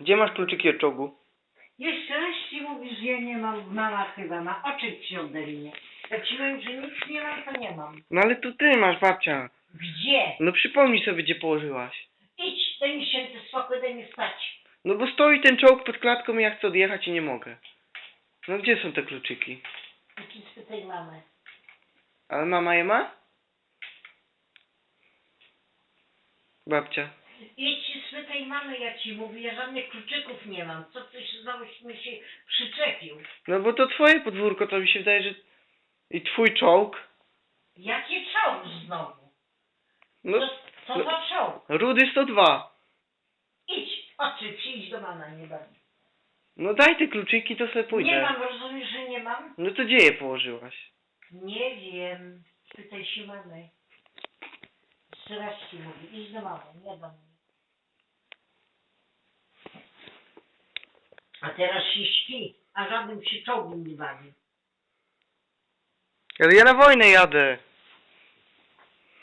Gdzie masz kluczyki od czołgu? Jeszcze raz ci mówisz, że ja nie mam, mama chyba ma oczy ci ode mnie. Jak ci mówię, że nic nie mam, to nie mam. No ale to ty masz, babcia. Gdzie? No przypomnij sobie, gdzie położyłaś. Idź, daj mi święty spokój, daj mi spać. No bo stoi ten czołg pod klatką i ja chcę odjechać i nie mogę. No gdzie są te kluczyki? Idź spytaj mamę. Ale mama je ma? Babcia. Idź spytaj mamy, ja ci mówię, ja żadnych kluczyków nie mam. Co ty się znołuś mi się przyczepił? No bo to twoje podwórko, to mi się wydaje, że... I twój czołg? Jaki czołg znowu? No, Co, co no- za czołg? Rudy 102. Idź, oczy, przyjdź do mamy, nie bawi. No daj te kluczyki, to sobie pójdę. Nie mam, rozumiesz, że nie mam? No to gdzie je położyłaś? Nie wiem. Pytaj się mamy. Ci mówię, idź do mamy, nie do mnie. A teraz się śpi, a żadnym się czołgiem nie bawi. Ale ja na wojnę jadę.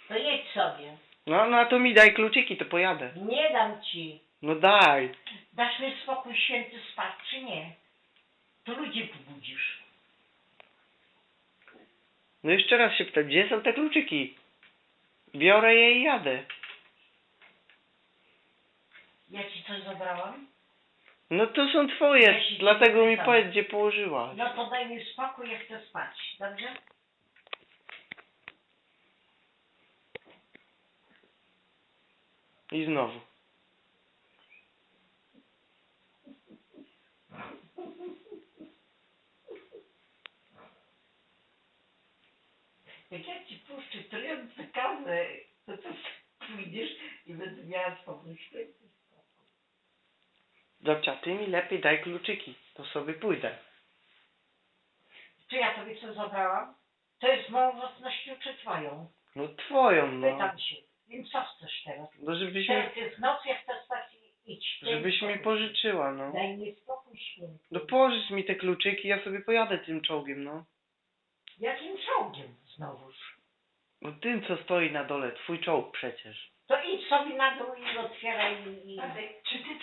To jedź sobie. No, no a to mi daj kluczyki, to pojadę. Nie dam ci. No daj. Dasz mi spokój święty spać, czy nie? To ludzie pobudzisz. No jeszcze raz się pytam, gdzie są te kluczyki? Biorę je i jadę. Ja ci coś zabrałam? No to są twoje, dlatego mi pytam. powiedz, gdzie położyłaś. No to daj mi spokój, ja chcę spać. Dobrze? I znowu. Jak ja ci puszczę trujące kawę, to ty pójdziesz i będę miała spokój święty spokój. Babcia, ty mi lepiej daj kluczyki, to sobie pójdę. Czy ja tobie co zabrałam? To jest moją własnością czy twoją? No twoją, no. Pytam się. Więc co chcesz teraz? No żebyś mi, Teraz jest noc, ja chcę spać i idź. Daj żebyś mi spokój. pożyczyła, no. Daj mi spokój święty. No pożycz mi te kluczyki, ja sobie pojadę tym czołgiem, no. Jakim czołgiem znowuż? No tym, co stoi na dole, twój czołg przecież. To idź sobie na dół i otwieraj i... i... Czy ty